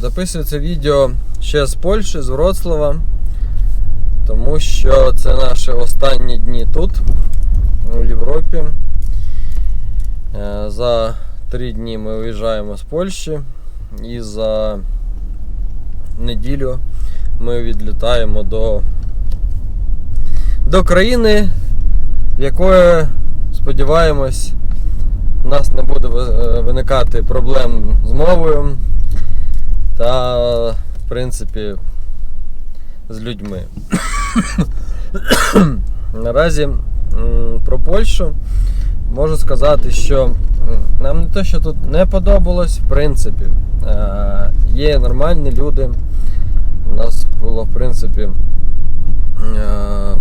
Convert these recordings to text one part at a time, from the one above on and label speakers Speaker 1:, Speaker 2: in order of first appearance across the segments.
Speaker 1: Записую це відео ще з Польщі, з Вроцлава, тому що це наші останні дні тут, у Європі. Е, За три дні ми виїжджаємо з Польщі і за неділю ми відлітаємо до, до країни, в якої, сподіваємось, у нас не буде виникати проблем з мовою та, в принципі, з людьми. Наразі про Польщу можу сказати, що нам не те, що тут не подобалось, в принципі. Е, Є нормальні люди. У нас було, в принципі, е,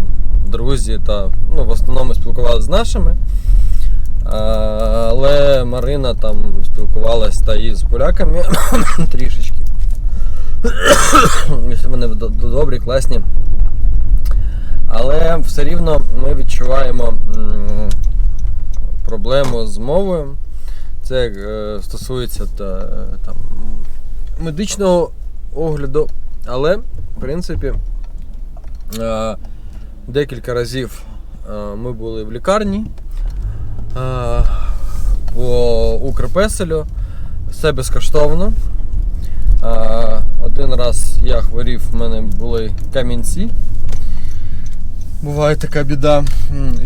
Speaker 1: друзі та ну, в основному спілкувалися з нашими. Е, Але Марина там спілкувалась та і з поляками трішечки. Якщо вони до- до- добрі, класні. Але все рівно ми відчуваємо проблему з мовою. Це е, стосується та, там, медичного огляду. Але, в принципі, е, декілька разів е, ми були в лікарні е, по Укрпеселю. Все безкоштовно. Один раз я хворів, в мене були камінці. Буває така біда.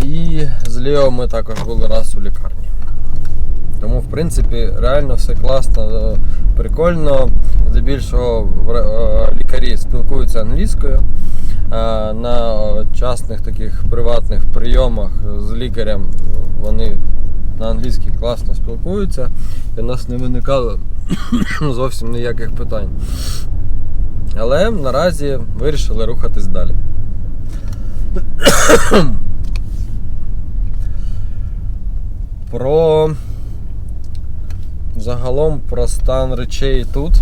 Speaker 1: І з Лео ми також були раз у лікарні. Тому, в принципі, реально все класно, е, прикольно. Здебільшого е, лікарі спілкуються англійською. На частних таких приватних прийомах з лікарем вони на англійській класно спілкуються. І у нас не виникало зовсім ніяких питань. Але наразі вирішили рухатись далі. Про загалом про стан речей тут.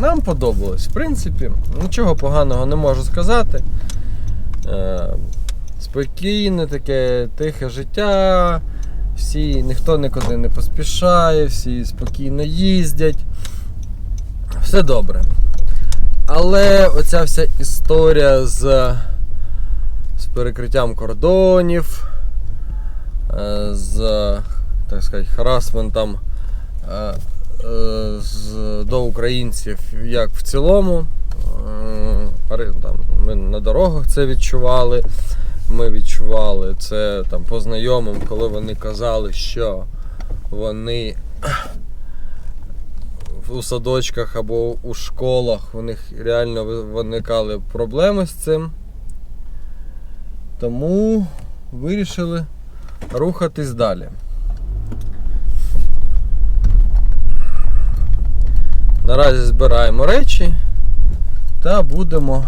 Speaker 1: Нам подобалось. В принципі, нічого поганого не можу сказати. Е, спокійне таке тихе життя. Всі, ніхто нікуди не поспішає, всі спокійно їздять. Все добре. Але оця вся історія з, з перекриттям кордонів, е, з так сказати, харасментом е, е, з, до українців як в цілому. Там, ми на дорогах це відчували. Ми відчували це там по знайомим, коли вони казали, що вони у садочках або у школах у них реально виникали проблеми з цим. Тому вирішили рухатись далі. Наразі збираємо речі та будемо